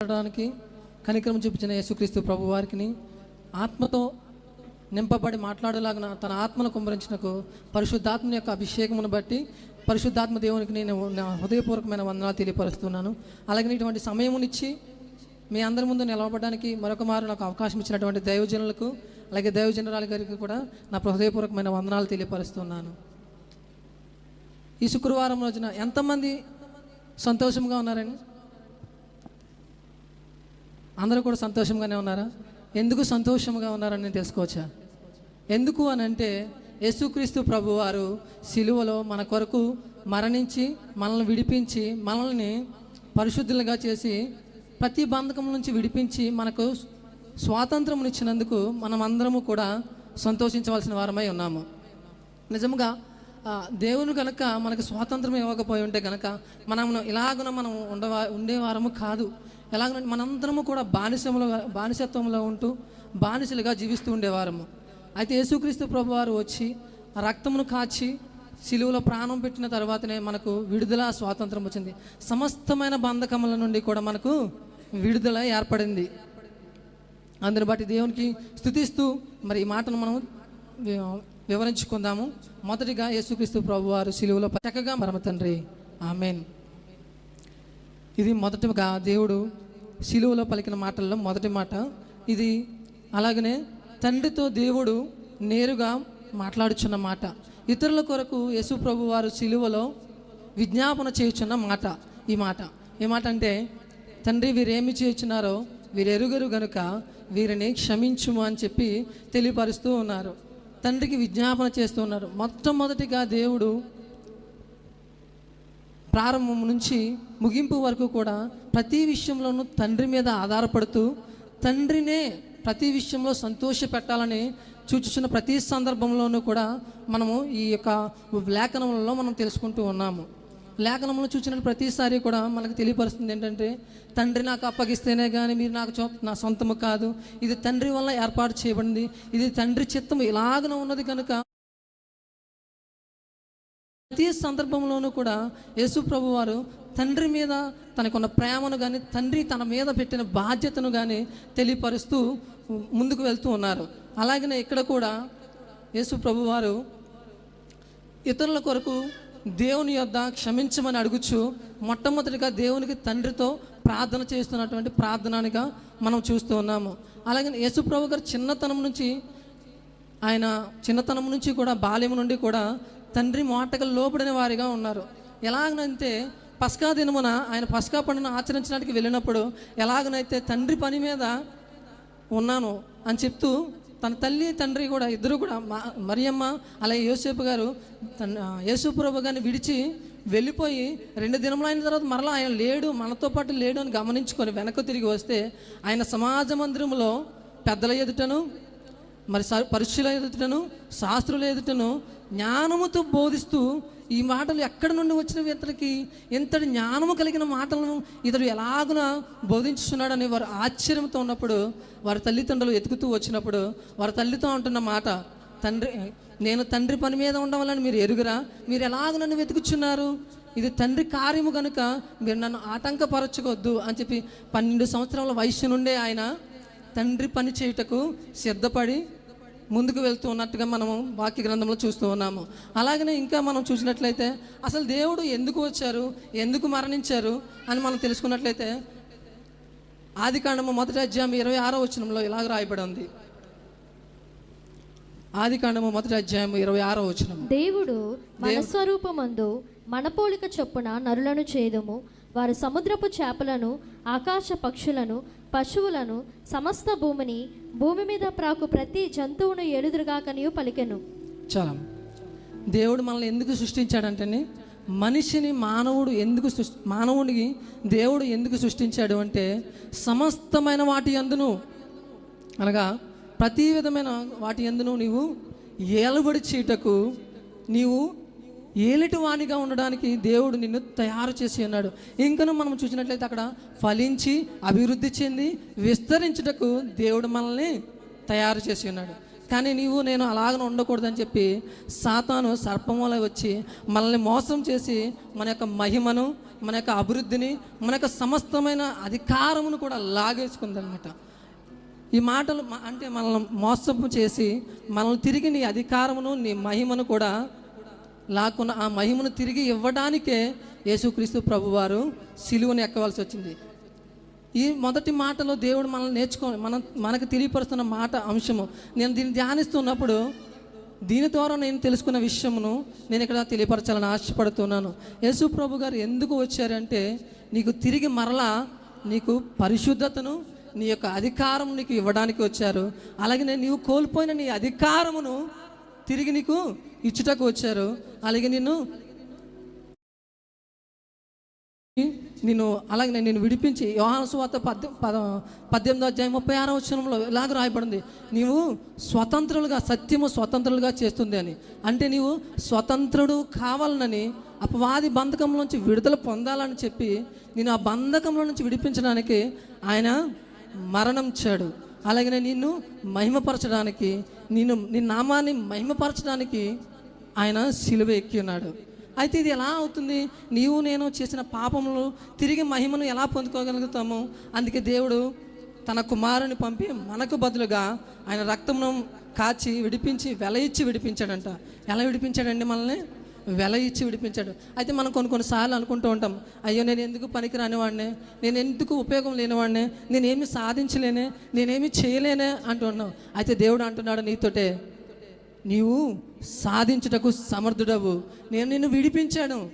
మాట్లాడడానికి కనికరం చూపించిన యేసుక్రీస్తు ప్రభు వారికి ఆత్మతో నింపబడి మాట్లాడలాగిన తన ఆత్మను కుమ్మరించినకు పరిశుద్ధాత్మ యొక్క అభిషేకమును బట్టి పరిశుద్ధాత్మ దేవునికి నేను నా హృదయపూర్వకమైన వందనాలు తెలియపరుస్తున్నాను. అలాగే ఇటువంటి సమయమునిచ్చి మీ అందరి ముందు నిలవబడడానికి మరొక మారు నాకు అవకాశం ఇచ్చినటువంటి దైవజనులకు అలాగే దైవజనరాల గారికి కూడా నా హృదయపూర్వకమైన వందనాలు తెలియపరుస్తున్నాను. ఈ శుక్రవారం రోజున ఎంతమంది సంతోషంగా ఉన్నారని అందరూ కూడా సంతోషంగానే ఉన్నారా? ఎందుకు సంతోషంగా ఉన్నారని నేను తెలుసుకోవచ్చా? ఎందుకు అని అంటే యేసుక్రీస్తు ప్రభు వారు సిలువలో మన కొరకు మరణించి మనల్ని విడిపించి మనల్ని పరిశుద్ధులుగా చేసి ప్రతి బంధకం నుంచి విడిపించి మనకు స్వాతంత్రం ఇచ్చినందుకు మనం అందరము కూడా సంతోషించవలసిన వారమై ఉన్నాము. నిజంగా దేవుని కనుక మనకు స్వాతంత్రం ఇవ్వకపోయి ఉంటే కనుక మనం ఇలాగున మనం ఉండవా ఉండేవారము కాదు. ఎలాగంటే మనందరము కూడా బానిసములో బానిసత్వంలో ఉంటూ బానిసలుగా జీవిస్తూ ఉండేవారము. అయితే యేసుక్రీస్తు ప్రభు వారు వచ్చి రక్తమును కాచి సిలువలో ప్రాణం పెట్టిన తర్వాతనే మనకు విడుదల స్వాతంత్రం వచ్చింది. సమస్తమైన బంధకముల నుండి కూడా మనకు విడుదల ఏర్పడింది. అందుని బట్టి దేవునికి స్థుతిస్తూ మరి ఈ మాటను మనం వివరించుకుందాము. మొదటిగా యేసుక్రీస్తు ప్రభు వారు సిలువలో చక్కగా మరమ తండ్రి ఆమెన్. ఇది మొదటిగా దేవుడు శిలువలో పలికిన మాటల్లో మొదటి మాట. ఇది అలాగనే తండ్రితో దేవుడు నేరుగా మాట్లాడుచున్న మాట. ఇతరుల కొరకు యేసు ప్రభు వారు శిలువలో విజ్ఞాపన చేయుచున్న మాట ఈ మాట. ఈ మాట అంటే తండ్రి వీరేమి చేయుచున్నారో వీరెరుగరు గనుక వీరిని క్షమించుము అని చెప్పి తెలియపరుస్తూ ఉన్నారు. తండ్రికి విజ్ఞాపన చేస్తూ ఉన్నారు. మొట్టమొదటిగా దేవుడు ప్రారంభం నుంచి ముగింపు వరకు కూడా ప్రతి విషయంలోనూ తండ్రి మీద ఆధారపడుతూ తండ్రినే ప్రతి విషయంలో సంతోష పెట్టాలని చూచుచున్న ప్రతి సందర్భంలోనూ కూడా మనము ఈ యొక్క లేఖనంలో మనం తెలుసుకుంటూ ఉన్నాము. లేఖనంలో చూసిన ప్రతిసారి కూడా మనకు తెలియపరుస్తుంది ఏంటంటే తండ్రి నాకు అప్పగిస్తేనే కానీ మీరు నాకు చో నా సొంతము కాదు. ఇది తండ్రి వల్ల ఏర్పాటు చేయబడింది. ఇది తండ్రి చిత్తము ఇలాగన ఉన్నది కనుక ప్రతి సందర్భంలోనూ కూడా యేసు ప్రభు వారు తండ్రి మీద తనకున్న ప్రేమను కానీ తండ్రి తన మీద పెట్టిన బాధ్యతను కానీ తెలియపరుస్తూ ముందుకు వెళ్తూ ఉన్నారు. అలాగనే ఇక్కడ కూడా యేసు ప్రభు వారు ఇతరుల కొరకు దేవుని యొద్ద క్షమించమని అడుగుచు మొట్టమొదటిగా దేవునికి తండ్రితో ప్రార్థన చేస్తున్నటువంటి ప్రార్థనగా మనం చూస్తూ ఉన్నాము. అలాగే యేసు ప్రభు గారు చిన్నతనం నుంచి ఆయన చిన్నతనం నుంచి కూడా బాల్యం నుండి కూడా తండ్రి మాటకు లోపడిన వారిగా ఉన్నారు. ఎలాగనంటే పస్కా దినమున ఆయన పస్కా పండుగను ఆచరించడానికి వెళ్ళినప్పుడు ఎలాగనైతే తండ్రి పని మీద ఉన్నాను అని చెప్తూ తన తల్లి తండ్రి కూడా ఇద్దరు కూడా మా మరియమ్మ అలాగే యోసేపు గారు తన యేసుప్రభు గారిని విడిచి వెళ్ళిపోయి రెండు దినములు అయిన తర్వాత మరలా ఆయన లేడు మనతో పాటు లేడు అని గమనించుకొని వెనక్కి తిరిగి వస్తే ఆయన సమాజ మందిరంలో పెద్దల ఎదుటను మరి స- పరీక్షల ఎదుటను శాస్త్రుల ఎదుటను జ్ఞానముతో బోధిస్తూ ఈ మాటలు ఎక్కడి నుండి వచ్చినవి ఇతనికి ఇంతటి జ్ఞానము కలిగిన మాటలను ఇతడు ఎలాగున బోధించుతున్నాడని వారు ఆశ్చర్యంతో ఉన్నప్పుడు వారి తల్లిదండ్రులు ఎతుకుతూ వచ్చినప్పుడు వారి తల్లితో అంటున్న మాట తండ్రి నేను తండ్రి పని మీద ఉండవాలని మీరు ఎరుగురా? మీరు ఎలాగ నన్ను వెతుకుచున్నారు? ఇది తండ్రి కార్యము కనుక మీరు నన్ను ఆటంకపరచుకోవద్దు అని చెప్పి పన్నెండు సంవత్సరాల వయసు నుండే ఆయన తండ్రి పని చేయుటకు సిద్ధపడి ముందుకు వెళ్తూ ఉన్నట్టుగా మనము వాక్య గ్రంథంలో చూస్తూ ఉన్నాము. అలాగనే ఇంకా మనం చూసినట్లయితే అసలు దేవుడు ఎందుకు వచ్చారు ఎందుకు మరణించారు అని మనం తెలుసుకున్నట్లయితే ఆది కాండము మొదటి అధ్యాయం ఇరవై ఆరో వచనంలో ఇలాగ రాయబడి ఉంది ఆది కాండము మొదటి అధ్యాయం ఇరవై ఆరో వచనం. దేవుడు మన స్వరూపమందు మన పోలిక చొప్పున నరులను చేదుము. వారు సముద్రపు చేపలను ఆకాశ పక్షులను పశువులను సమస్త భూమిని భూమి మీద ప్రాకు ప్రతి జంతువును ఎలుదురుగాకనియు పలికెను. చాలా. దేవుడు మనల్ని ఎందుకు సృష్టించాడంటే మనిషిని మానవుడు ఎందుకు సృష్టి మానవుడికి దేవుడు ఎందుకు సృష్టించాడు అంటే సమస్తమైన వాటి అందును అనగా ప్రతి విధమైన వాటి ఎందును నీవు ఏలుబడి చీటకు నీవు ఏలిటి వానిగా ఉండడానికి దేవుడు నిన్ను తయారు చేసి ఉన్నాడు ఇంకను మనం చూసినట్లయితే అక్కడ ఫలించి అభివృద్ధి చెంది విస్తరించుటకు దేవుడు మనల్ని తయారు చేసి ఉన్నాడు కానీ నీవు నేను అలాగనే ఉండకూడదని చెప్పి సాతాను సర్పం వల్ల వచ్చి మనల్ని మోసం చేసి మన యొక్క మహిమను మన యొక్క అభివృద్ధిని మన యొక్క సమస్తమైన అధికారమును కూడా లాగేసుకుందనమాట ఈ మాటలు అంటే మనల్ని మోసం చేసి మనల్ని తిరిగి నీ అధికారమును నీ మహిమను కూడా లాక్కున్న ఆ మహిమను తిరిగి ఇవ్వడానికే యేసుక్రీస్తు ప్రభువారు సిలువను ఎక్కవలసి వచ్చింది. ఈ మొదటి మాటలో దేవుడు మనల్ని నేర్చుకో మనం మనకు తెలియపరుస్తున్న మాట అంశము. నేను దీన్ని ధ్యానిస్తున్నప్పుడు దీని ద్వారా నేను తెలుసుకున్న విషయమును నేను ఇక్కడ తెలియపరచాలని ఆశపడుతున్నాను. యేసు ప్రభు గారు ఎందుకు వచ్చారంటే నీకు తిరిగి మరలా నీకు పరిశుద్ధతను నీ యొక్క అధికారం నీకు ఇవ్వడానికి వచ్చారు. అలాగే నీవు కోల్పోయిన నీ అధికారమును తిరిగి నీకు ఇచ్చుటకు వచ్చారు. అలాగే నిన్ను నేను అలాగే నేను విడిపించి యోహాను సువార్త పద్దె పద పద్దెనిమిదో అధ్యాయం ముప్పై ఆరో వచ్చరంలో ఇలాగ రాయబడింది? నీవు స్వతంత్రులుగా సత్యము స్వతంత్రులుగా చేస్తుంది అని. అంటే నీవు స్వతంత్రుడు కావాలనని అపవాది బంధకంలోంచి విడుదల పొందాలని చెప్పి నేను ఆ బంధకంలో నుంచి విడిపించడానికి ఆయన మరణం ఇచ్చాడు అలాగనే నిన్ను మహిమపరచడానికి నిన్ను నీ నామాన్ని మహిమపరచడానికి ఆయన సిలువ ఎక్కి ఉన్నాడు. అయితే ఇది ఎలా అవుతుంది? నీవు నేను చేసిన పాపములు తిరిగి మహిమను ఎలా పొందుకోగలుగుతాము? అందుకే దేవుడు తన కుమారుని పంపి మనకు బదులుగా ఆయన రక్తమును కాచి విడిపించి వెల ఇచ్చి విడిపించాడంట. ఎలా విడిపించాడండి మనల్ని? వెల ఇచ్చి విడిపించాడు. అయితే మనం కొన్ని కొన్నిసార్లు అనుకుంటూ ఉంటాం అయ్యో నేను ఎందుకు పనికిరాని వాడినే? నేను ఎందుకు ఉపయోగం లేనివాడిని నేనేమి సాధించలేనే? నేనేమి చేయలేనే? అంటున్నావు అయితే దేవుడు అంటున్నాడు నీతోటే నీవు సాధించుటకు సమర్థుడవు. నేను నిన్ను విడిపించాను.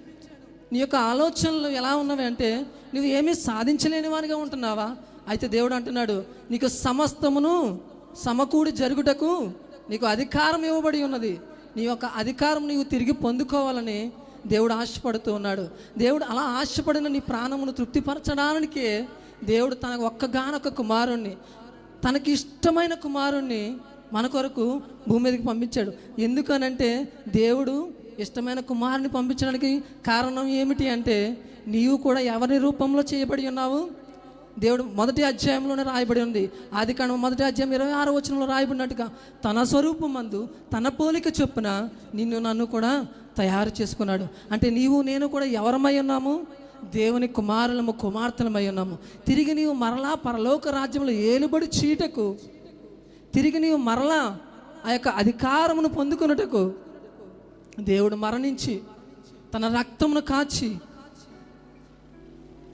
నీ యొక్క ఆలోచనలు ఎలా ఉన్నవి అంటే నువ్వు ఏమీ సాధించలేని వానిగా ఉంటున్నావా? అయితే దేవుడు అంటున్నాడు నీకు సమస్తమును సమకూడి జరుగుటకు నీకు అధికారం ఇవ్వబడి ఉన్నది. నీ యొక్క అధికారం నీవు తిరిగి పొందుకోవాలని దేవుడు ఆశపడుతూ ఉన్నాడు. దేవుడు అలా ఆశపడిన నీ ప్రాణమును తృప్తిపరచడానికే దేవుడు తన ఒక్కగానొక్క కుమారుణ్ణి తనకి ఇష్టమైన కుమారుణ్ణి మన కొరకు భూమి మీదకి పంపించాడు. ఎందుకనంటే దేవుడు ఇష్టమైన కుమారుని పంపించడానికి కారణం ఏమిటి అంటే నీవు కూడా ఎవరి రూపంలో చేయబడి ఉన్నావు? దేవుడు మొదటి అధ్యాయంలోనే రాయబడి ఉంది. ఆది కాండం మొదటి అధ్యాయం ఇరవై ఆరో వచనంలో రాయబడినట్టుగా తన స్వరూపం మందు తన పోలిక చొప్పున నిన్ను నన్ను కూడా తయారు చేసుకున్నాడు. అంటే నీవు నేను కూడా ఎవరమై ఉన్నాము? దేవుని కుమారులము కుమార్తెలమై ఉన్నాము. తిరిగి నీవు మరలా పరలోక రాజ్యంలో ఏలుబడి చీటకు తిరిగి నీవు మరలా ఆ యొక్క అధికారమును పొందుకున్నటకు దేవుడు మరణించి తన రక్తమును కాచి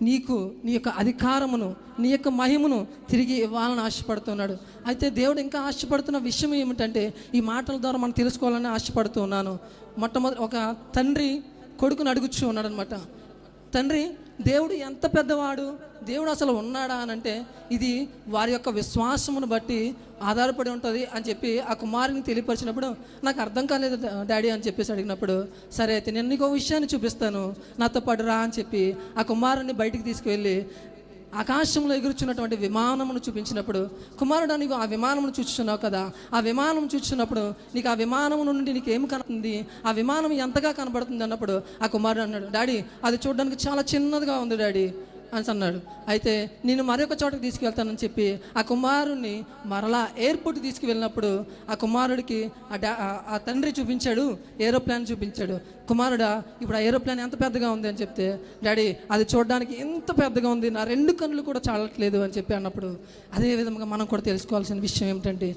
నీకు నీ యొక్క అధికారమును నీ యొక్క మహిమను తిరిగి ఇవ్వాలని ఆశపడుతున్నాడు. అయితే దేవుడు ఇంకా ఆశపడుతున్న విషయం ఏమిటంటే ఈ మాటల ద్వారా మనం తెలుసుకోవాలని ఆశపడుతూ ఉన్నాను. మొట్టమొదటి ఒక తండ్రి కొడుకును అడుగుచూ ఉన్నాడు అనమాట తండ్రి దేవుడు ఎంత పెద్దవాడు? దేవుడు అసలు ఉన్నాడా అని అంటే ఇది వారి యొక్క విశ్వాసమును బట్టి ఆధారపడి ఉంటుంది అని చెప్పి ఆ కుమారుని తెలియపరిచినప్పుడు నాకు అర్థం కాలేదు డాడీ అని చెప్పేసి అడిగినప్పుడు సరే అయితే నేను నీకు విషయాన్ని చూపిస్తాను నాతో పాటు రా అని చెప్పి ఆ కుమారుని బయటికి తీసుకువెళ్ళి ఆకాశంలో ఎగురుచున్నటువంటి విమానమును చూపించినప్పుడు కుమారుడు నీకు ఆ విమానమును చూచున్నావు కదా ఆ విమానం చూచున్నప్పుడు నీకు ఆ విమానం నుండి నీకు ఏం కనబడుతుంది ఆ విమానం ఎంతగా కనబడుతుంది అన్నప్పుడు ఆ కుమారుడు అన్నాడు డాడీ అది చూడడానికి చాలా చిన్నదిగా ఉంది డాడీ అని అన్నాడు. అయితే నేను మరొక చోటకి తీసుకువెళ్తానని చెప్పి ఆ కుమారుణ్ణి మరలా ఎయిర్పోర్ట్ తీసుకువెళ్ళినప్పుడు ఆ కుమారుడికి ఆ డా ఆ తండ్రి చూపించాడు ఏరోప్లేన్ చూపించాడు. కుమారుడా ఇప్పుడు ఆ ఏరోప్లేన్ ఎంత పెద్దగా ఉంది అని చెప్తే డాడీ అది చూడడానికి ఎంత పెద్దగా ఉంది నా రెండు కన్నులు కూడా చాలట్లేదు అని చెప్పి అన్నప్పుడు అదే విధంగా మనం కూడా తెలుసుకోవాల్సిన విషయం ఏమిటంటే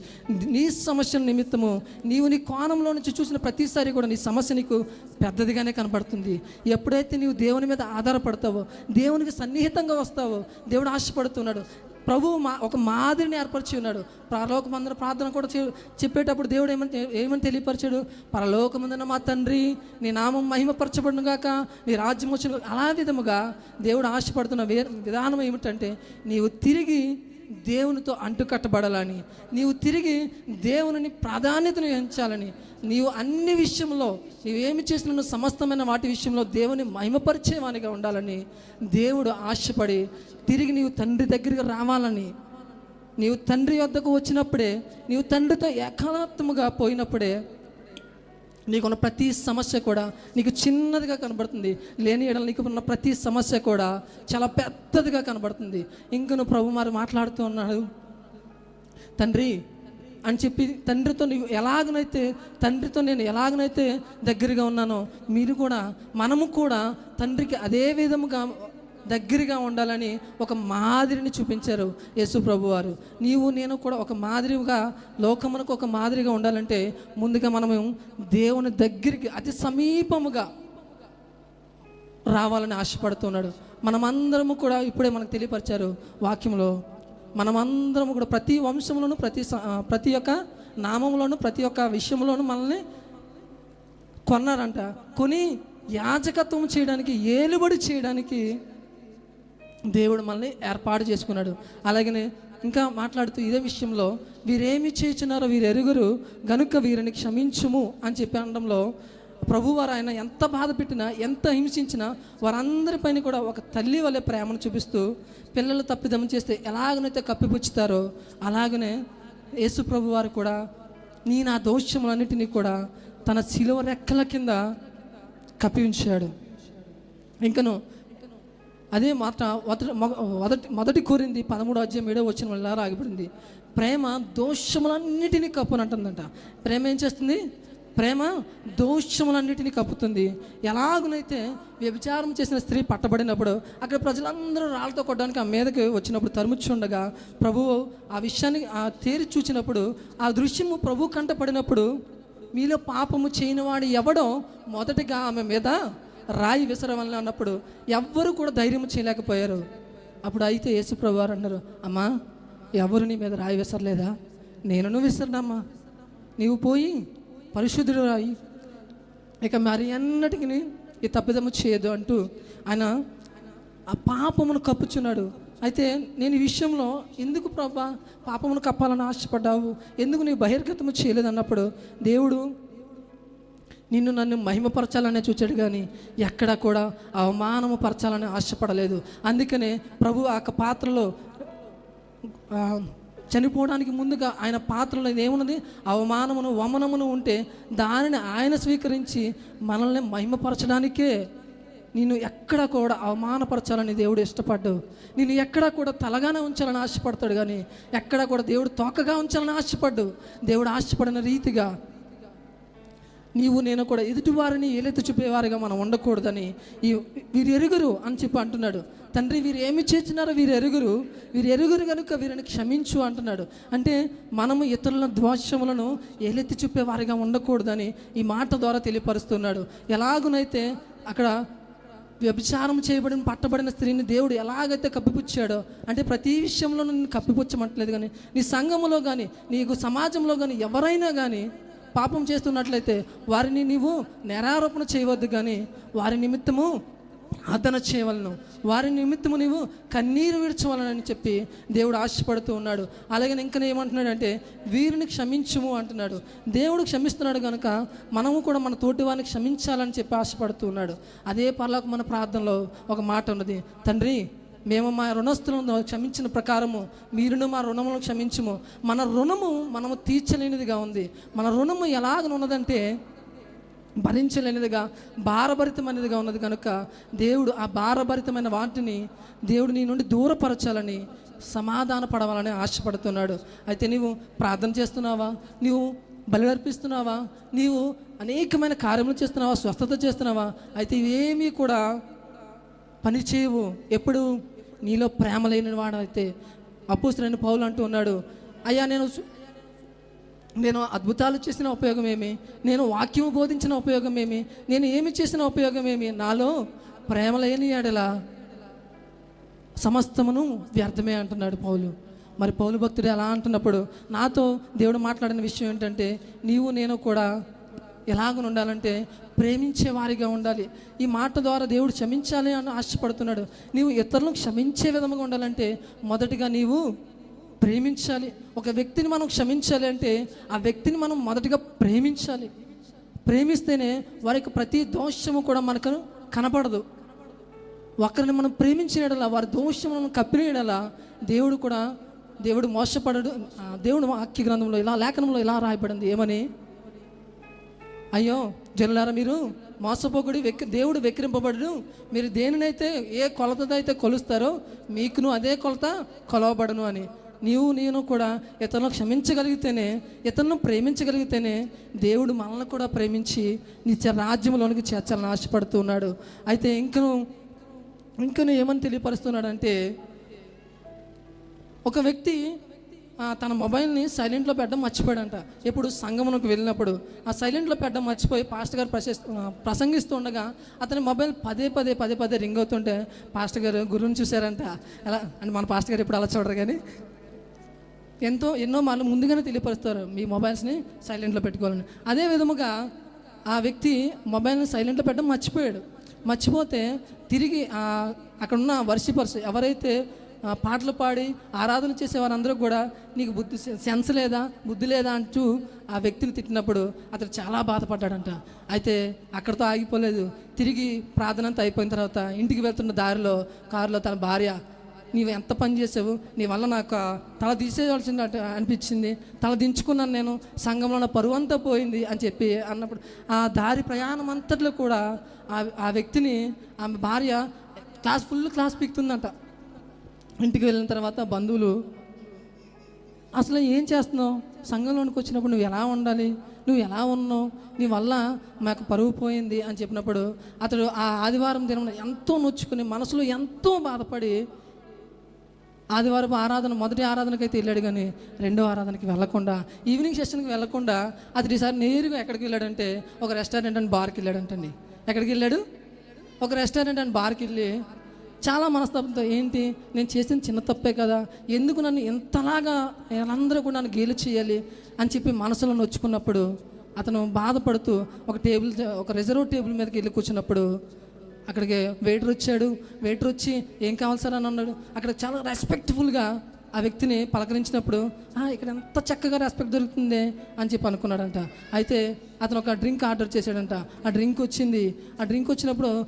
నీ సమస్య నిమిత్తము నీవు నీ కోణంలో నుంచి చూసిన ప్రతిసారి కూడా నీ సమస్య నీకు పెద్దదిగానే కనబడుతుంది ఎప్పుడైతే నీవు దేవుని మీద ఆధారపడతావో దేవునికి సన్నిహితంగా వస్తావో దేవుడు ఆశపడుతున్నాడు ప్రభువు మా ఒక మాదిరిని ఏర్పరిచి ఉన్నాడు. పరలోకమందున ప్రార్థన కూడా చే- చెప్పేటప్పుడు దేవుడు ఏమని ఏమని తెలియపరిచాడు? పరలోకమందున మా తండ్రి నీ నామం మహిమపరచబడును గాక నీ రాజ్యం వచ్చిన. అలా విధముగా దేవుడు ఆశపడుతున్న విధానం ఏమిటంటే నీవు తిరిగి దేవునితో అంటుకట్టబడాలని నీవు తిరిగి దేవుని ప్రాధాన్యతను ఎంచాలని నీవు అన్ని విషయంలో నీవేమి చేసిన సమస్తమైన వాటి విషయంలో దేవుని మహిమపరిచేవానిగా ఉండాలని దేవుడు ఆశపడి తిరిగి నీవు తండ్రి దగ్గరికి రావాలని నీవు తండ్రి వద్దకు వచ్చినప్పుడే నీవు తండ్రితో ఏకాత్మగా పోయినప్పుడే నీకున్న ప్రతి సమస్య కూడా నీకు చిన్నదిగా కనబడుతుంది. లేని ఎడల నీకు ఉన్న ప్రతి సమస్య కూడా చాలా పెద్దదిగా కనబడుతుంది. ఇంక నువ్వు ప్రభు మరి మాట్లాడుతూ ఉన్నాడు. తండ్రి అని చెప్పి తండ్రితో నీవు ఎలాగనైతే తండ్రితో నేను ఎలాగనైతే దగ్గరగా ఉన్నానో మీరు కూడా మనము కూడా తండ్రికి అదే విధముగా దగ్గరగా ఉండాలని ఒక మాదిరిని చూపించారు యేసు ప్రభు వారు నీవు నేను కూడా ఒక మాదిరిగా లోకమునకు ఒక మాదిరిగా ఉండాలంటే ముందుగా మనము దేవుని దగ్గరికి అతి సమీపముగా రావాలని ఆశపడుతున్నాడు. మనమందరము కూడా ఇప్పుడే మనకు తెలియపరిచారు వాక్యంలో. మనమందరము కూడా ప్రతి వంశంలోనూ ప్రతి స- ప్రతి ఒక్క నామంలోనూ ప్రతి ఒక్క విషయంలోనూ మనల్ని కొన్నారంట. కొని యాజకత్వం చేయడానికి ఏలుబడి చేయడానికి దేవుడు మనల్ని ఏర్పాటు చేసుకున్నాడు. అలాగనే ఇంకా మాట్లాడుతూ ఇదే విషయంలో వీరేమి చేస్తున్నారో వీరెరుగురు గనుక వీరిని క్షమించుము అని చెప్పి అనడంలో ప్రభువారు ఆయన ఎంత బాధ పెట్టినా ఎంత హింసించినా వారందరిపైన కూడా ఒక తల్లి వలె ప్రేమను చూపిస్తూ పిల్లలు తప్పిదం చేస్తే ఎలాగనైతే కప్పిపుచ్చుతారో అలాగనే యేసు ప్రభు వారు కూడా నీ నా దోషములన్నిటినీ కూడా తన శిలువ రెక్కల కింద కప్పి ఉంచాడు. ఇంకను అదే మాట మొదటి మొదటి కోరింది పదమూడు అధ్యాయం ఏడో వచ్చిన వల్ల రాగిపడింది ప్రేమ దోషములన్నిటినీ కప్పునంటుందంట. ప్రేమ ఏం చేస్తుంది? ప్రేమ దోషములన్నిటినీ కప్పుతుంది. ఎలాగునైతే వ్యభిచారం చేసిన స్త్రీ పట్టబడినప్పుడు అక్కడ ప్రజలందరూ రాళ్ళతో కొట్టడానికి ఆ మీదకి వచ్చినప్పుడు తరుముచ్చుండగా ప్రభువు ఆ విషయాన్ని ఆ తేరి చూచినప్పుడు ఆ దృశ్యము ప్రభు కంట పడినప్పుడు మీలో పాపము చేయనివాడు ఎవడో మొదటిగా ఆమె మీద రాయి విసరవలని అన్నప్పుడు ఎవ్వరు కూడా ధైర్యం చేయలేకపోయారు. అప్పుడు అయితే యేసుప్రభు వారు అన్నారు అమ్మా ఎవరు నీ మీద రాయి విసరలేదా? నేనును విసరనమ్మా. నీవు పోయి పరిశుద్ధుడు రాయి ఇక మరి అన్నటికి ఈ తప్పిదము చేయదు అంటూ ఆయన ఆ పాపమును కప్పుచున్నాడు. అయితే నేను ఈ విషయంలో ఎందుకు ప్రభా పాపమును కప్పాలని ఆశపడ్డావు? ఎందుకు నీ బహిర్గతము చేయలేదు అన్నప్పుడు దేవుడు నిన్ను నన్ను మహిమపరచాలనే చూచాడు కానీ ఎక్కడా కూడా అవమానము పరచాలని ఆశపడలేదు. అందుకనే ప్రభు ఆ యొక్క పాత్రలో చనిపోవడానికి ముందుగా ఆయన పాత్రలో ఏమున్నది? అవమానమును వమనమును ఉంటే దానిని ఆయన స్వీకరించి మనల్ని మహిమపరచడానికే నిన్ను ఎక్కడ కూడా అవమానపరచాలని దేవుడు ఇష్టపడ్డు నిన్ను ఎక్కడ కూడా తలగానే ఉంచాలని ఆశపడతాడు కానీ ఎక్కడ కూడా దేవుడు తోకగా ఉంచాలని ఆశపడ్డు దేవుడు ఆశపడిన రీతిగా నీవు నేను కూడా ఎదుటివారిని ఏలెత్తి చూపేవారిగా మనం ఉండకూడదని ఈ వీరు ఎరుగురు అని చెప్పి అంటున్నాడు. తండ్రి వీరు ఏమి చేసినారో వీరు ఎరుగురు వీరు ఎరుగురు కనుక వీరిని క్షమించు అంటున్నాడు. అంటే మనము ఇతరుల దోషములను ఏలెత్తి చూపేవారిగా ఉండకూడదని ఈ మాట ద్వారా తెలియపరుస్తున్నాడు. ఎలాగునైతే అక్కడ వ్యభిచారం చేయబడిన పట్టబడిన స్త్రీని దేవుడు ఎలాగైతే కప్పిపుచ్చాడో అంటే ప్రతి విషయంలో నిన్ను కప్పిపుచ్చమంటలేదు కానీ నీ సంఘంలో కానీ నీకు సమాజంలో కానీ ఎవరైనా కానీ పాపం చేస్తున్నట్లయితే వారిని నీవు నేరారోపణ చేయవద్దు కానీ వారి నిమిత్తము అర్థన చేయవలను. వారి నిమిత్తము నీవు కన్నీరు విడ్చవలనని చెప్పి దేవుడు ఆశపడుతూ ఉన్నాడు. అలాగే ఇంకా ఏమంటున్నాడు అంటే వీరిని క్షమించుము అంటున్నాడు. దేవుడు క్షమిస్తున్నాడు కనుక మనము కూడా మన తోటి వారిని క్షమించాలని చెప్పి ఆశపడుతూ ఉన్నాడు. అదే పర్లకు మన ప్రార్థనలో ఒక మాట ఉన్నది తండ్రి మేము మా రుణస్థులను క్షమించిన ప్రకారము మీరును మా రుణములను క్షమించము. మన రుణము మనము తీర్చలేనిదిగా ఉంది. మన రుణము ఎలాగనున్నదంటే భరించలేనిదిగా భారభరితమైనదిగా ఉన్నది కనుక దేవుడు ఆ భారభరితమైన వాటిని దేవుడు నీ నుండి దూరపరచాలని సమాధాన పడవాలని ఆశపడుతున్నాడు. అయితే నీవు ప్రార్థన చేస్తున్నావా? నీవు బలిదర్పిస్తున్నావా నీవు అనేకమైన కార్యములు చేస్తున్నావా? స్వస్థత చేస్తున్నావా? అయితే ఇవేమీ కూడా పని చేయవు ఎప్పుడు? నీలో ప్రేమ లేని వాడైతే అపోస్తులైన పౌలు అంటూ ఉన్నాడు అయ్యా నేను నేను అద్భుతాలు చేసిన ఉపయోగం ఏమి? నేను వాక్యం బోధించిన ఉపయోగం ఏమి? నేను ఏమి చేసిన ఉపయోగం ఏమి? నాలో ప్రేమ లేని ఎడల సమస్తమును వ్యర్థమే అంటున్నాడు పౌలు. మరి పౌలు భక్తుడు ఎలా అంటున్నప్పుడు నాతో దేవుడు మాట్లాడిన విషయం ఏంటంటే నీవు నేను కూడా ఎలాగ ఉండాలంటే ప్రేమించే వారిగా ఉండాలి. ఈ మాట ద్వారా దేవుడు క్షమించాలి అని ఆశపడుతున్నాడు. నీవు ఇతరులను క్షమించే విధంగా ఉండాలంటే మొదటిగా నీవు ప్రేమించాలి. ఒక వ్యక్తిని మనం క్షమించాలి అంటే ఆ వ్యక్తిని మనం మొదటిగా ప్రేమించాలి. ప్రేమిస్తేనే వారికి ప్రతి దోషము కూడా మనకు కనపడదు. ఒకరిని మనం ప్రేమించిన వారి దోషములను కప్పిన దేవుడు కూడా దేవుడు మోసపడడు. ఆ, దేవుడు వాక్య గ్రంథంలో ఇలా లేఖనంలో ఇలా రాయబడింది. ఏమని? అయ్యో జల్లారా మీరు మోసపోకుడి వెక్కి దేవుడు వెక్కిరింపబడను. మీరు దేనినైతే ఏ కొలతతో అయితే కొలుస్తారో మీకును అదే కొలత కొలవబడను అని. నీవు నేను కూడా ఇతరులను క్షమించగలిగితేనే ఇతరులను ప్రేమించగలిగితేనే దేవుడు మనల్ని కూడా ప్రేమించి నిత్య రాజ్యంలోనికి చేర్చాలని ఆశపడుతూ ఉన్నాడు. అయితే ఇంకను ఇంకను ఏమని తెలియపరుస్తున్నాడంటే ఒక వ్యక్తి తన మొబైల్ని సైలెంట్లో పెట్టడం మర్చిపోయాడంట. ఎప్పుడు సంగమునకు వెళ్ళినప్పుడు. ఆ సైలెంట్లో పెట్టడం మర్చిపోయి పాస్టర్ గారు ప్రశస్ ప్రసంగిస్తూ ఉండగా అతని మొబైల్ పదే పదే పదే పదే రింగ్ అవుతుంటే పాస్టర్ గారు గురువుని చూశారంట. ఎలా? అంటే మన పాస్టర్ గారు ఇప్పుడు అలా చూడరు కానీ. ఎంతో ఎన్నో మనం ముందుగానే తెలియపరుస్తారు మీ మొబైల్స్ని సైలెంట్లో పెట్టుకోవాలని. అదే విధముగా ఆ వ్యక్తి మొబైల్ని సైలెంట్లో పెట్టడం మర్చిపోయాడు. మర్చిపోతే తిరిగి అక్కడున్న వర్షిపర్స్ ఎవరైతే పాటలు పాడి ఆరాధన చేసే వారందరూ కూడా నీకు బుద్ధి సెన్స్ లేదా బుద్ధి లేదా అంటూ ఆ వ్యక్తిని తిట్టినప్పుడు అతడు చాలా బాధపడ్డాడంట. అయితే అక్కడితో ఆగిపోలేదు. తిరిగి ప్రార్థన అంతా అయిపోయిన తర్వాత ఇంటికి వెళ్తున్న దారిలో కారులో తన భార్య నీవు ఎంత పని చేసావు? నీ వల్ల నాకు తల తీసేయవలసింది అనిపించింది. తల దించుకున్నాను నేను. సంఘంలో నా పరువు అంతా పోయింది అని చెప్పి అన్నప్పుడు ఆ దారి ప్రయాణం అంతట్లో కూడా ఆ ఆ వ్యక్తిని ఆమె భార్య క్లాస్ ఫుల్ క్లాస్ పీకుతుందంట. ఇంటికి వెళ్ళిన తర్వాత బంధువులు అసలు ఏం చేస్తున్నావు? సంఘంలోనికి వచ్చినప్పుడు నువ్వు ఎలా ఉండాలి? నువ్వు ఎలా ఉన్నావు? నీ వల్ల మాకు పరువు పోయింది అని చెప్పినప్పుడు అతడు ఆ ఆదివారం దినం ఎంతో నొచ్చుకుని మనసులో ఎంతో బాధపడి ఆదివారం ఆరాధన మొదటి ఆరాధనకైతే వెళ్ళాడు కానీ రెండో ఆరాధనకి వెళ్ళకుండా ఈవినింగ్ సెషన్కి వెళ్ళకుండా అతడు ఈసారి నేరుగా ఎక్కడికి వెళ్ళాడంటే ఒక రెస్టారెంట్ అని బార్కి వెళ్ళాడంటండి. ఎక్కడికి వెళ్ళాడు? ఒక రెస్టారెంట్ అని బార్కి వెళ్ళి చాలా మనస్తాపంతో ఏంటి? నేను చేసిన చిన్న తప్పే కదా. ఎందుకు నన్ను ఇంతలాగా అందరూ కూడా నన్ను గేలు చేయాలి? అని చెప్పి మనసులో నొచ్చుకున్నప్పుడు అతను బాధపడుతూ ఒక టేబుల్ ఒక రిజర్వ్ టేబుల్ మీదకి వెళ్ళి కూర్చున్నప్పుడు అక్కడికి వెయిటర్ వచ్చాడు. వెయిటర్ వచ్చి ఏం కావాలి సార్? అని అన్నాడు. అక్కడ చాలా రెస్పెక్ట్ఫుల్గా ఆ వ్యక్తిని పలకరించినప్పుడు ఇక్కడ ఎంత చక్కగా రెస్పెక్ట్ దొరుకుతుంది అని చెప్పి అనుకున్నాడంట. అయితే అతను ఒక డ్రింక్ ఆర్డర్ చేశాడంట. ఆ డ్రింక్ వచ్చింది. ఆ డ్రింక్ వచ్చినప్పుడు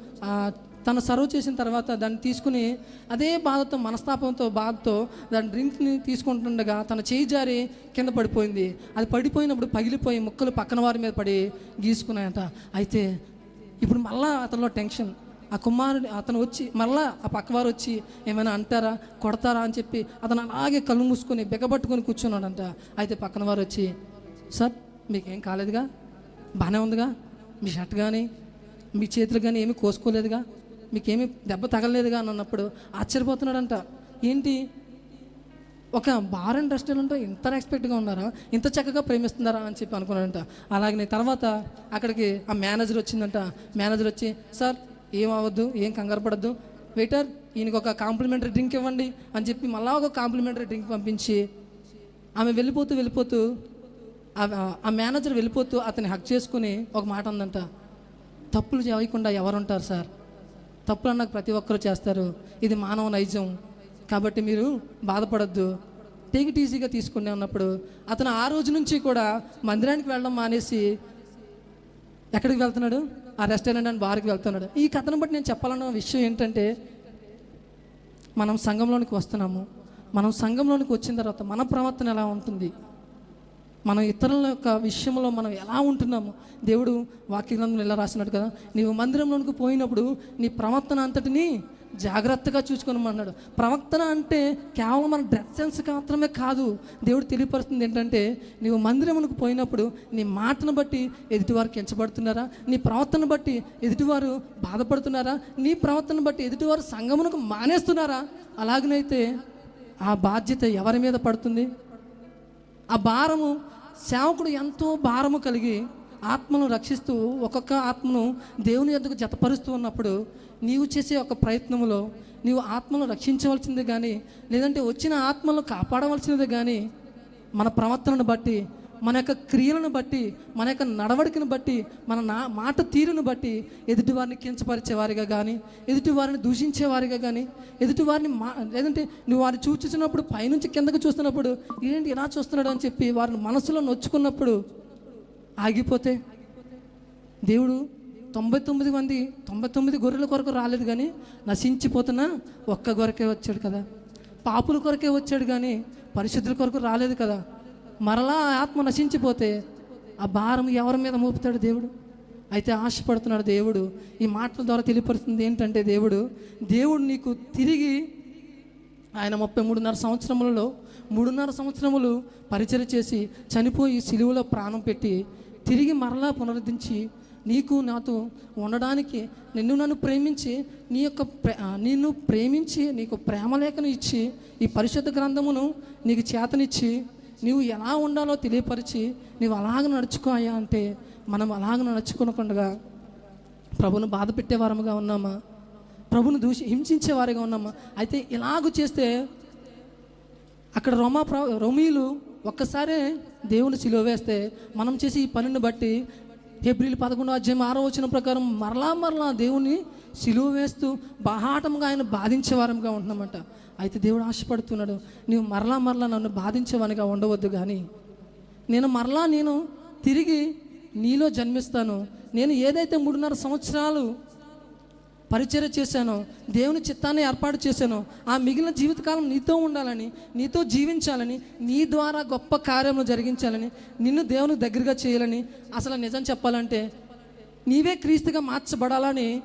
తను సర్వ్ చేసిన తర్వాత దాన్ని తీసుకుని అదే బాధతో మనస్తాపంతో బాధతో దాని డ్రింక్ని తీసుకుంటుండగా తన చేయి జారి కింద పడిపోయింది. అది పడిపోయినప్పుడు పగిలిపోయి ముక్కలు పక్కన వారి మీద పడి గీసుకున్నాయంట. అయితే ఇప్పుడు మళ్ళా అతనిలో టెన్షన్. ఆ కుమారుడు అతను వచ్చి మళ్ళా ఆ పక్కవారు వచ్చి ఏమైనా అంటారా కొడతారా అని చెప్పి అతను అలాగే కళ్ళు మూసుకొని బిగబట్టుకొని కూర్చున్నాడంట. అయితే పక్కన వారు వచ్చి సార్ మీకేం కాలేదుగా? బాగానే ఉందిగా? మీ షర్ట్ కానీ మీ చేతులు కానీ ఏమీ కోసుకోలేదుగా? మీకేమీ దెబ్బ తగలలేదుగా అని అన్నప్పుడు ఆశ్చర్యపోతున్నాడంట. ఏంటి? ఒక బార్ అండ్ రెస్టారెంట్ ఇంత రెస్పెక్ట్గా ఉన్నారా? ఇంత చక్కగా ప్రేమిస్తున్నారా అని చెప్పి అనుకున్నాడంట. అలాగనే తర్వాత అక్కడికి ఆ మేనేజర్ వచ్చిందంట. మేనేజర్ వచ్చి సార్ ఏం అవ్వద్దు ఏం కంగారు పడద్దు. వెయిటర్ ఈయనకి ఒక కాంప్లిమెంటరీ డ్రింక్ ఇవ్వండి అని చెప్పి మళ్ళా ఒక కాంప్లిమెంటరీ డ్రింక్ పంపించి ఆమె వెళ్ళిపోతూ వెళ్ళిపోతూ ఆ- మేనేజర్ వెళ్ళిపోతూ అతన్ని హక్ చేసుకుని ఒక మాట ఉందంట తప్పులు చేయకుండా ఎవరుంటారు సార్? తప్పులు అన్నాక ప్రతి ఒక్కరు చేస్తారు. ఇది మానవ నైజం. కాబట్టి మీరు బాధపడద్దు. టేక్ ఇట్ ఈజీగా తీసుకునే ఉన్నప్పుడు అతను ఆ రోజు నుంచి కూడా మందిరానికి వెళ్ళడం మానేసి ఎక్కడికి వెళ్తున్నాడు? ఆ రెస్టారెంట్ అండ్ బార్కి వెళ్తున్నాడు. ఈ కథను బట్టి నేను చెప్పాలన్న విషయం ఏంటంటే మనం సంఘంలోనికి వస్తున్నాము. మనం సంఘంలోనికి వచ్చిన తర్వాత మన ప్రవర్తన ఎలా ఉంటుంది? మనం ఇతరుల యొక్క విషయంలో మనం ఎలా ఉంటున్నాము దేవుడు వాక్యగ్రంథం ఎలా రాసినాడు కదా నీవు మందిరంలోనికి పోయినప్పుడు నీ ప్రవర్తన అంతటిని జాగ్రత్తగా చూసుకోనమన్నాడు ప్రవర్తన అంటే కేవలం మన డ్రెస్ సెన్స్ మాత్రమే కాదు దేవుడు తెలియపరుస్తుంది ఏంటంటే నీవు మందిరమునకు పోయినప్పుడు నీ మాటను బట్టి ఎదుటివారు కించబడుతున్నారా నీ ప్రవర్తన బట్టి ఎదుటివారు బాధపడుతున్నారా నీ ప్రవర్తన బట్టి ఎదుటివారు సంగమునకు మానేస్తున్నారా అలాగనైతే ఆ బాధ్యత ఎవరి మీద పడుతుంది? ఆ భారము సేవకుడు ఎంతో భారము కలిగి ఆత్మను రక్షిస్తూ ఒక్కొక్క ఆత్మను దేవుని ఎందుకు జతపరుస్తూ ఉన్నప్పుడు నీవు చేసే ఒక ప్రయత్నములో నీవు ఆత్మను రక్షించవలసిందే కానీ లేదంటే వచ్చిన ఆత్మలను కాపాడవలసినదే కానీ మన ప్రవర్తనను బట్టి మన యొక్క క్రియలను బట్టి మన యొక్క నడవడికను బట్టి మన నా మాట తీరును బట్టి ఎదుటివారిని కించపరిచేవారిగా కానీ ఎదుటివారిని దూషించేవారిగా కానీ ఎదుటివారిని మా లేదంటే నువ్వు వారిని చూచుచున్నప్పుడు పైనుంచి కిందకు చూస్తున్నప్పుడు ఏంటి ఇలా చూస్తున్నాడు? అని చెప్పి వారిని మనసులో నొచ్చుకున్నప్పుడు ఆగిపోతే దేవుడు తొంభై తొమ్మిది మంది తొంభై తొమ్మిది గొర్రెల కొరకు రాలేదు కానీ నశించిపోతున్న ఒక్క గొరకే వచ్చాడు కదా. పాపుల కొరకే వచ్చాడు కానీ పరిశుద్ధుల కొరకు రాలేదు కదా. మరలా ఆత్మ నశించిపోతే ఆ భారం ఎవరి మీద మోపుతాడు దేవుడు? అయితే ఆశపడుతున్నాడు దేవుడు. ఈ మాటల ద్వారా తెలియపరుస్తుంది ఏంటంటే దేవుడు దేవుడు నీకు తిరిగి ఆయన ముప్పై మూడున్నర సంవత్సరములలో మూడున్నర సంవత్సరములు పరిచయం చేసి చనిపోయి సిలువలో ప్రాణం పెట్టి తిరిగి మరలా పునరుద్ధరించి నీకు నాతో ఉండడానికి నిన్ను నన్ను ప్రేమించి నీ యొక్క ప్రే నిన్ను ప్రేమించి నీకు ప్రేమలేఖను ఇచ్చి ఈ పరిశుద్ధ గ్రంథమును నీకు చేతనిచ్చి నీవు ఎలా ఉండాలో తెలియపరిచి నీవు అలాగ నడుచుకో అయ్యా అంటే మనం అలాగ నడుచుకోనకుండా ప్రభును బాధ పెట్టేవారముగా ఉన్నామా? ప్రభును దూషి హింసించేవారిగా ఉన్నామా? అయితే ఇలాగ చేస్తే అక్కడ రోమా ప్ర రోమీలు ఒక్కసారే దేవుని సిలువ వేస్తే మనం చేసి ఈ పనిని బట్టి ఏప్రిల్ పదకొండో అధ్యాయం ఆరో వచ్చిన ప్రకారం మరలా మరలా దేవుని సిలువ వేస్తూ బహాటంగా ఆయన బాధించేవారంగా ఉంటున్నామంట. అయితే దేవుడు ఆశపడుతున్నాడు నీవు మరలా మరలా నన్ను బాధించేవానిగా ఉండవద్దు కానీ నేను మరలా నేను తిరిగి నీలో జన్మిస్తాను. నేను ఏదైతే మూడున్నర సంవత్సరాలు పరిచర్య చేశానో దేవుని చిత్తాన్ని ఏర్పాటు చేశానో ఆ మిగిలిన జీవితకాలం నీతో ఉండాలని నీతో జీవించాలని నీ ద్వారా గొప్ప కార్యములు జరిగించాలని నిన్ను దేవుని దగ్గరగా చేయాలని అసలు నిజం చెప్పాలంటే నీవే క్రీస్తుగా మార్చబడాలని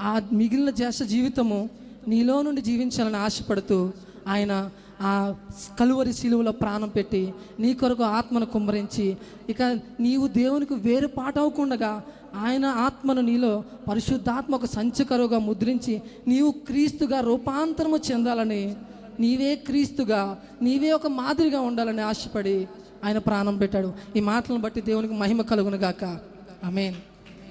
ఆ మిగిలిన చేసే జీవితము నీలో నుండి జీవించాలని ఆశపడుతూ ఆయన ఆ కలువరి శిలువలో ప్రాణం పెట్టి నీ కొరకు ఆత్మను కుమ్మరించి ఇక నీవు దేవునికి వేరు పాటవకుండగా ఆయన ఆత్మను నీలో పరిశుద్ధాత్మ ఒక సంచకరువుగా ముద్రించి నీవు క్రీస్తుగా రూపాంతరము చెందాలని నీవే క్రీస్తుగా నీవే ఒక మాదిరిగా ఉండాలని ఆశపడి ఆయన ప్రాణం పెట్టాడు. ఈ మాటలను బట్టి దేవునికి మహిమ కలుగును గాక. ఆమెన్.